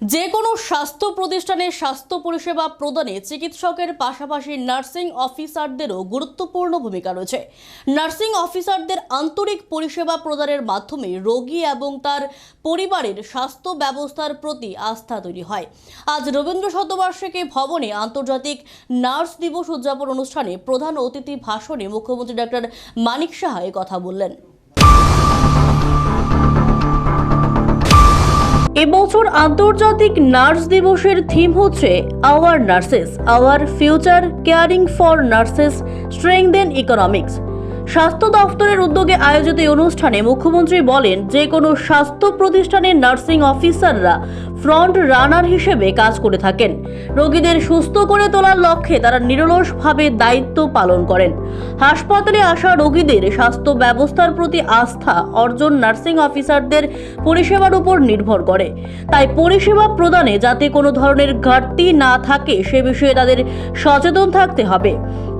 যে কোনো স্বাস্থ্য প্রতিষ্ঠানে স্বাস্থ্য পরিষেবা প্রদানে চিকিৎসকের পাশাপাশি নার্সিং অফিসারদেরও গুরুত্বপূর্ণ ভূমিকা রয়েছে। নার্সিং অফিসারদের আন্তরিক পরিষেবা প্রদানের মাধ্যমে রোগী এবং তার পরিবারের স্বাস্থ্য ব্যবস্থার প্রতি আস্থা তৈরি হয়। আজ রবীন্দ্র শতবার্ষিকী ভবনে আন্তর্জাতিক নার্স দিবস উদযাপন অনুষ্ঠানে প্রধান অতিথি ভাষণে মুখ্যমন্ত্রী ডক্টর মানিক সাহা কথা বললেন। এবছর আন্তর্জাতিক নার্স দিবসের থিম হচ্ছে our nurses, our future, caring for nurses strengthen economics. স্বাস্থ্য দফতরের উদ্যোগে আয়োজিত এই অনুষ্ঠানে মুখ্যমন্ত্রী বলেন, যে কোনো স্বাস্থ্য প্রতিষ্ঠানের নার্সিং অফিসাররা ফ্রন্ট রানার হিসেবে কাজ করে থাকেন। রোগীদের সুস্থ করে তোলার লক্ষ্যে তারা নিরলসভাবে দায়িত্ব পালন করেন। হাসপাতালে আসা রোগীদের স্বাস্থ্য ব্যবস্থার প্রতি আস্থা অর্জন নার্সিং অফিসারদের পরিষেবার উপর নির্ভর করে। তাই পরিষেবা প্রদানে যাতে কোনো ধরনের ঘাটতি না থাকে, সে বিষয়ে তাদের সচেতন থাকতে হবে।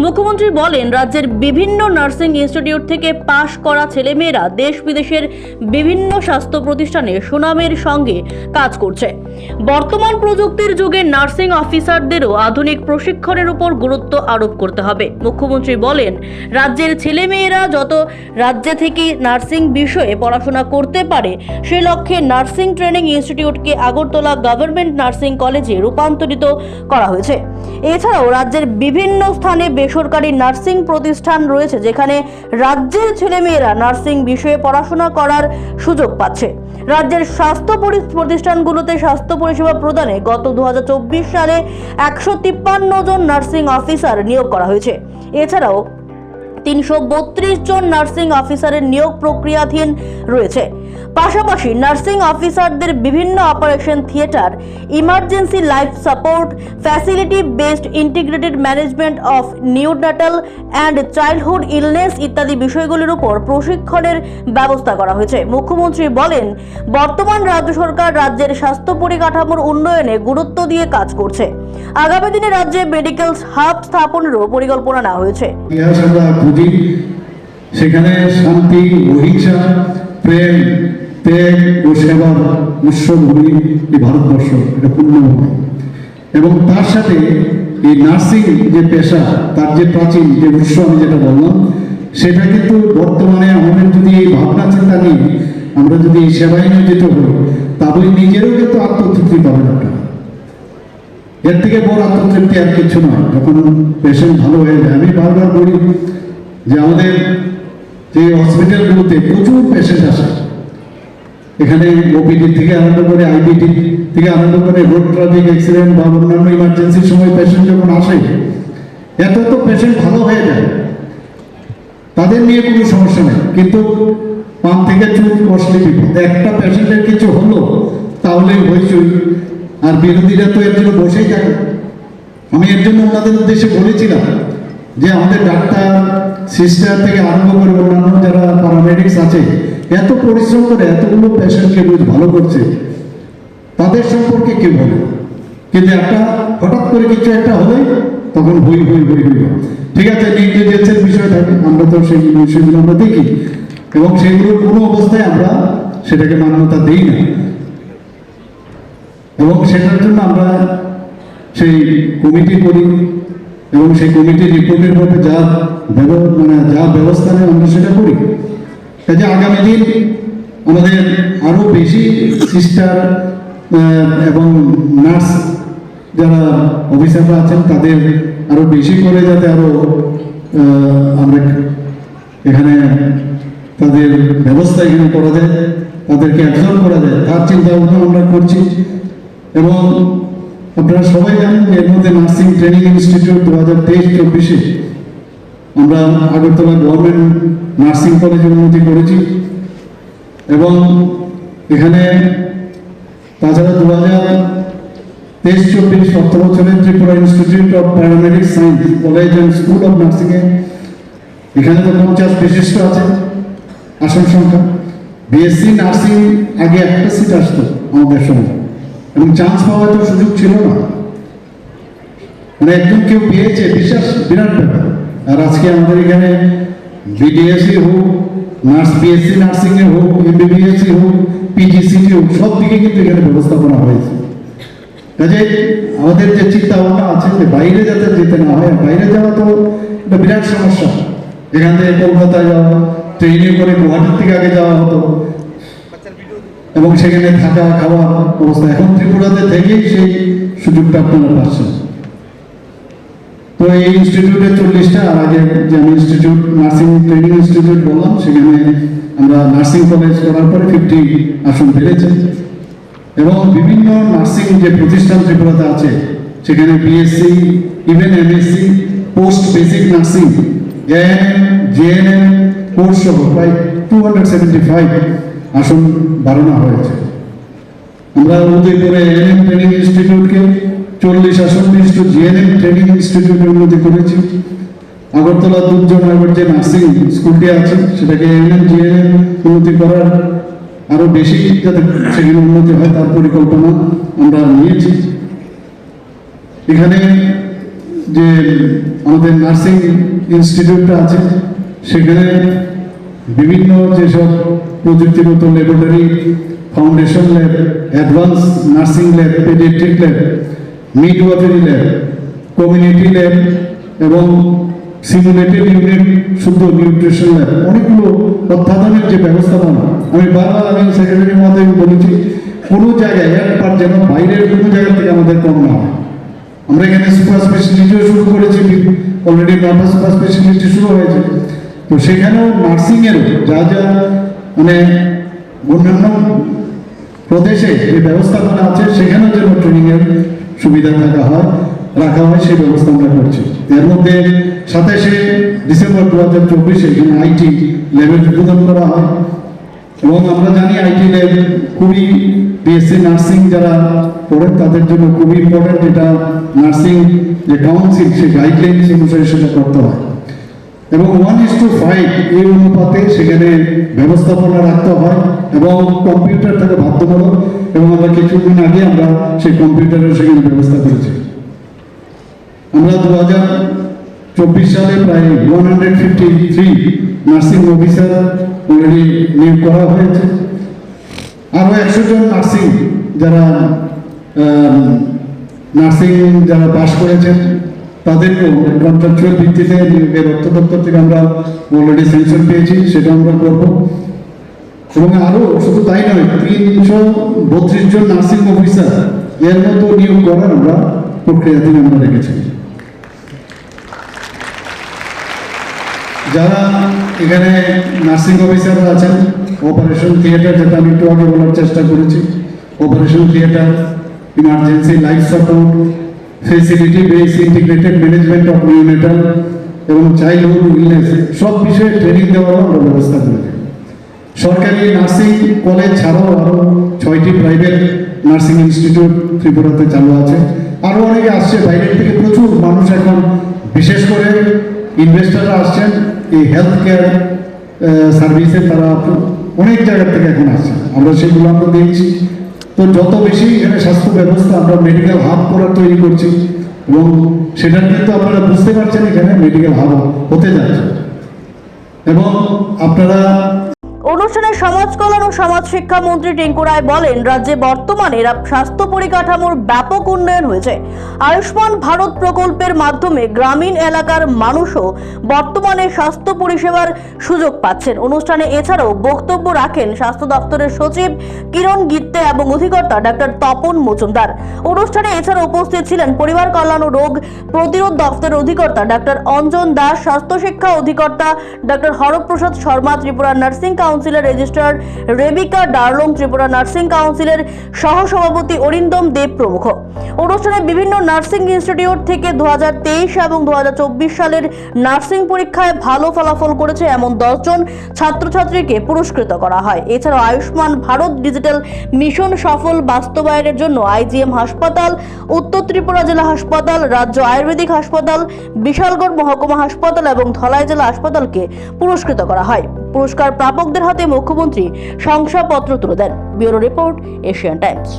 মুখ্যমন্ত্রী বলেন, রাজ্যের বিভিন্ন নার্সিং ইনস্টিটিউট থেকে পাশ করা ছেলেমেয়েরা দেশ বিদেশের বিভিন্ন স্বাস্থ্য প্রতিষ্ঠানে সুনামের সঙ্গে কাজ করছে। বর্তমান প্রযুক্তির যুগে নার্সিং অফিসারদেরও আধুনিক প্রশিক্ষণের উপর গুরুত্ব আরোপ করতে হবে। মুখ্যমন্ত্রী বলেন, রাজ্যের ছেলেমেয়েরা যত রাজ্যে থেকে নার্সিং বিষয়ে পড়াশোনা করতে পারে, সে লক্ষ্যে নার্সিং ট্রেনিং ইনস্টিটিউটকে আগরতলা গভর্নমেন্ট নার্সিং কলেজে রূপান্তরিত করা হয়েছে। এছাড়াও রাজ্যের বিভিন্ন স্থানে বেসরকারি নার্সিং প্রতিষ্ঠান রয়েছে যেখানে রাজ্যের ছেলেমেয়েরা নার্সিং বিষয়ে পড়াশোনা করার সুযোগ পাচ্ছে। রাজ্যের স্বাস্থ্য পরি- প্রতিষ্ঠানগুলোতে স্বাস্থ্য পরিষেবা প্রদানে গত দু হাজার চব্বিশ সালে একশো তিপ্পান্ন জন নার্সিং অফিসার নিয়োগ করা হয়েছে। এছাড়াও তিনশো বত্রিশ জন নার্সিং অফিসারের নিয়োগ প্রক্রিয়াধীন রয়েছে। পাশাপাশি নার্সিং অফিসারদের বিভিন্ন operation theatre, emergency life support, facility based integrated management of neonatal and childhood illness ইত্যাদি বিষয়গুলির উপর প্রশিক্ষণের ব্যবস্থা করা হয়েছে। মুখ্যমন্ত্রী বলেন, বর্তমান রাজ্য সরকার রাজ্যের স্বাস্থ্য পরিকাঠামোর উন্নয়নে গুরুত্ব দিয়ে কাজ করছে। আগামী দিনে রাজ্যে মেডিকেল হাব স্থাপনেরও পরিকল্পনা নেওয়া হয়েছে। সেখানে শান্তি, অহিংসা প্রেম, ত্যাগ ও সেবার উৎসভূমি এই ভারতবর্ষ, এটা পূর্ণভূমি। এবং তার সাথে এই নার্সিং যে পেশা, তার যে প্রাচীন যে উৎস আমি যেটা বললাম, সেটা কিন্তু বর্তমানে আমাদের যদি এই ভাবনা চিন্তা নিয়ে আমরা যদি এই সেবায় নিয়োজিত হই, তাহলে নিজেরও কিন্তু আত্মতৃপ্তি পাবেন আপনারা এর থেকে বড় আত্মতৃপ্তি আর কিছু নয়। যখন পেশেন্ট ভালো হয়ে যায়, আমি বারবার বলি যে আমাদের যে হসপিটালগুলোতে প্রচুর পেশেন্ট আসে। এখানে ওপিডি থেকে আরম্ভ করে আইবিডি থেকে আরম্ভ করে রোড ট্রাফিক অ্যাক্সিডেন্ট বা অন্যান্য ইমার্জেন্সির সময় পেশেন্ট যখন আসে, এত তো পেশেন্ট ভালো হয়ে যায়। তাদের নিয়ে কোনো সমস্যা নেই। কিন্তু পান থেকে চুল কষ্টলি বিপদ একটা পেশেন্টের কিছু হলো, তাহলে হইচই আর বিরোধীরা তো এর জন্য বসেই থাকে। আমি এর জন্য ওনাদের উদ্দেশ্যে বলেছিলাম যে আমাদের ডাক্তার সিস্টার থেকে আরম্ভ করে অন্যান্য যারা প্যারামেডিক্স আছে, এত পরিশ্রম করে এতগুলো পেশেন্টকে রোজ ভালো করছে, তাদের সম্পর্কে কে বলে? কিন্তু একটা হঠাৎ করে কিছু একটা হলে তখন হই হই হই হই ঠিক আছে নেগলিজেন্সের বিষয় থাকে আমরা তো সেই বিষয়গুলো আমরা দেখি। এবং সেগুলোর কোনো অবস্থায় আমরা সেটাকে মান্যতা দিই না। এবং সেটার জন্য আমরা সেই কমিটি করি এবং সেই কমিটির রিপোর্টের মধ্যে যা মানে যা ব্যবস্থা নেয় আমরা সেটা করি। কাজে আগামী দিন আমাদের আরও বেশি সিস্টার এবং নার্স যারা অফিসাররা আছেন তাদের আরও বেশি করে যাতে আরও আহ, আমরা এখানে তাদের ব্যবস্থা এখানে করা যায় তাদেরকে অ্যাবজর্ব করা যায়। তার চিন্তা ভাবনা আমরা করছি। এবং আপনারা সবাই জানেন যে এর মধ্যে নার্সিং ট্রেনিং ইনস্টিটিউট দু হাজার তেইশ, চব্বিশে আমরা আগরতলা গভর্নমেন্ট নার্সিং কলেজের উন্নতি করেছি। এবং এখানে তাছাড়া দু হাজার তেইশ, চব্বিশ অর্থ বছরে Tripura institute of paramedic science college and school of নার্সিংয়ে এখানে তো পঞ্চাশ বিশিষ্ট আছে আসন সংখ্যা। বিএসসি নার্সিং আগে একটা সিট আসতো আমাদের সময় এবং চান্স পাওয়ার তো সুযোগ ছিল না। মানে একদম কেউ পেয়েছে, বিশ্বাস, বিরাট ব্যাপার। আর আজকে আমাদের এখানে বিডিএসসি হোক নার্স বিএসসি নার্সিং এ হোক এমবিবিএসসি হোক পিজিসিটি হোক, সব দিকে কিন্তু এখানে ব্যবস্থাপনা হয়েছে। কাজে আমাদের যে চিন্তা ভাবনা আছে যে বাইরে যাতে যেতে না হয় বাইরে যাওয়া তো একটা বিরাট সমস্যা। এখান থেকে কলকাতায় যাওয়া, ট্রেনে করে গুয়াহাটির থেকে আগে যাওয়া হতো। এবং সেখানে থাকা, খাওয়া অবস্থা এখন ত্রিপুরাতে থেকেই সেই সুযোগটা আপনারা পাচ্ছেন। তো এই ইনস্টিটিউটে চল্লিশটা, আর আগে যে আমি ইনস্টিটিউট নার্সিং ট্রেনিং ইনস্টিটিউট বললাম, সেখানে আমরা নার্সিং কলেজ করার পরে ফিফটি আসন বেড়েছে এবং বিভিন্ন নার্সিং যে প্রতিষ্ঠান ত্রিপুরাতে আছে, সেখানে BSc even MSc post basic nursing ANM GNM course সহ, প্রায় টু হান্ড্রেড সেভেন্টি ফাইভ আসন বাড়ানো হয়েছে। আমরা উদয়পুরে এএনএম ট্রেনিং ইনস্টিটিউটকে চল্লিশ আসন বিশিষ্ট জিএনএম ট্রেনিং ইনস্টিটিউটের উন্নতি করেছি। আগরতলা দুর্যোগনগর যে নার্সিং স্কুলটি আছে, সেটাকে এএনএম জিএনএম উন্নতি করার আরও বেশি যাতে সেখানে উন্নতি হয় তার পরিকল্পনা আমরা নিয়েছি। এখানে যে আমাদের নার্সিং ইনস্টিটিউটটা আছে, সেখানে বিভিন্ন যেসব প্রযুক্তিগত laboratory foundation lab advance nursing lab paediatric lab midwifery lab community lab এবং সিমুলেটেড ইউনিট শুদ্ধ নিউট্রিশন ল্যাব অনেকগুলো অত্যাধুনিক যে ব্যবস্থাপনা, আমি বারবার আমি সেক্রেটারি মহোদয় বলেছি, কোনো জায়গায় একবার যেন বাইরের কোনো জায়গা থেকে আমাদের কম না হয়। আমরা এখানে সুপার স্পেশালিটিও শুরু করেছি অলরেডি নটা সুপার স্পেশালিটি শুরু হয়েছে। তো সেখানেও নার্সিংয়ের যা যা মানে অন্যান্য প্রদেশে যে ব্যবস্থাপনা আছে, সেখানেও যেন ট্রেনিংয়ের সুবিধা থাকা হয়, রাখা হয়, সেই ব্যবস্থা আমরা করছি। এর মধ্যে সাতাশে ডিসেম্বর দু হাজার চব্বিশে এখানে আইটি ল্যাবের উদ্বোধন করা হয়। এবং আমরা জানি আইটি ল্যাব খুবই বিএসসি নার্সিং যারা পড়েন, তাদের জন্য খুবই ইম্পর্টেন্ট এটা নার্সিং যে কাউন্সিল, সেই গাইডলাইন অনুসারে সেটা করতে হয়। এবং ওয়ান ইস টু ফাইভ এই অনুপাতে সেখানে ব্যবস্থাপনা রাখতে হয় এবং কম্পিউটার থাকে বাধ্যতামূলক এবং আমরা কিছুদিন আগে আমরা সেই কম্পিউটারের সেখানে ব্যবস্থা করেছি। আমরা দু হাজার চব্বিশ সালে প্রায় one hundred fifty three nursing officer already নিয়োগ করা হয়েছে। আরও একশো জন নার্সিং যারা নার্সিং যারা পাশ করেছেন। তাদেরকেও কন্ট্রাকচুয়াল ভিত্তিতে নিয়োগের অর্থ দপ্তর থেকে আমরা অলরেডি স্যাংশন পেয়েছি সেটা আমরা করব। এবং আরও শুধু তাই নয়, তিনশো বত্রিশ জন নার্সিং অফিসার এর মতো নিয়োগ করার আমরা প্রক্রিয়াধীন আমরা রেখেছি যারা এখানে নার্সিং অফিসাররা আছেন অপারেশন থিয়েটার যেটা আমি একটু আগে বলার চেষ্টা করেছি operation theatre emergency life support facility base integrated management of neonatal এবং চাইল্ডহুড ইলনেস সব বিষয়ে ট্রেনিং দেওয়ারও আমরা ব্যবস্থা করেছি সরকারি নার্সিং কলেজ ছাড়াও আরও ছয়টি প্রাইভেট নার্সিং ইনস্টিটিউট ত্রিপুরাতে চালু আছে। আরও অনেকে আসছে, বাইরের থেকে প্রচুর মানুষ এখন, বিশেষ করে ইনভেস্টাররা আসছেন, এই হেলথ কেয়ার সার্ভিসে তারা অনেক জায়গা থেকে এখন আসছে আমরা সেগুলো আমরা দেখছি। তো যত বেশি এখানে স্বাস্থ্য ব্যবস্থা আমরা মেডিকেল হাব করার তৈরি করছি, এবং সেটা কিন্তু আপনারা বুঝতে পারছেন এখানে মেডিকেল হাব হতে যাচ্ছে। এবং আপনারা অনুষ্ঠানে সমাজ কল্যাণ ও সমাজ শিক্ষা মন্ত্রী টিঙ্কু রায় বলেন, রাজ্যে বর্তমানে স্বাস্থ্য পরিকাঠামোর ব্যাপক উন্নয়ন হয়েছে। আয়ুষ্মান ভারত প্রকল্পের মাধ্যমে গ্রামীণ এলাকার মানুষও বর্তমানে স্বাস্থ্য পরিষেবার সুযোগ পাচ্ছেন। অনুষ্ঠানে এছাড়াও বক্তব্য রাখেন স্বাস্থ্য দপ্তরের সচিব কিরণ গিত্তে এবং অধিকর্তা ডাক্তার তপন মজুমদার। অনুষ্ঠানে এছাড়া উপস্থিত ছিলেন পরিবার কল্যাণ ও রোগ প্রতিরোধ দপ্তরের অধিকর্তা ডাক্তার অঞ্জন দাস, স্বাস্থ্য শিক্ষা অধিকর্তা ডাক্তার হরপ্রসাদ শর্মা, ত্রিপুরা নার্সিং কাউন্সিলের রেজিস্ট্রার রেবিকা ডার্লং ত্রিপুরা নার্সিং কাউন্সিলের সহসভাপতি অরিন্দম দেব প্রমুখ। অনুষ্ঠানে বিভিন্ন নার্সিং ইনস্টিটিউট থেকে দু এবং দুহাজার চব্বিশ সালের নার্সিং পরীক্ষায় ভালো ফলাফল করেছে এমন দশজন ছাত্রছাত্রীকে পুরস্কৃত করা হয়। এছাড়াও আয়ুষ্মান ভারত ডিজিটাল মিশন সফল বাস্তবায়নের জন্য আইজিএম হাসপাতাল, উত্তর ত্রিপুরা জেলা হাসপাতাল, রাজ্য আয়ুর্বেদিক হাসপাতাল, বিশালগড় মহকুমা হাসপাতাল এবং ধলাই জেলা হাসপাতালকে পুরস্কৃত করা হয়। পুরস্কার প্রাপকদের হাতে মুখ্যমন্ত্রী শংসাপত্র তুলে দেন। Bureau report Asian Times.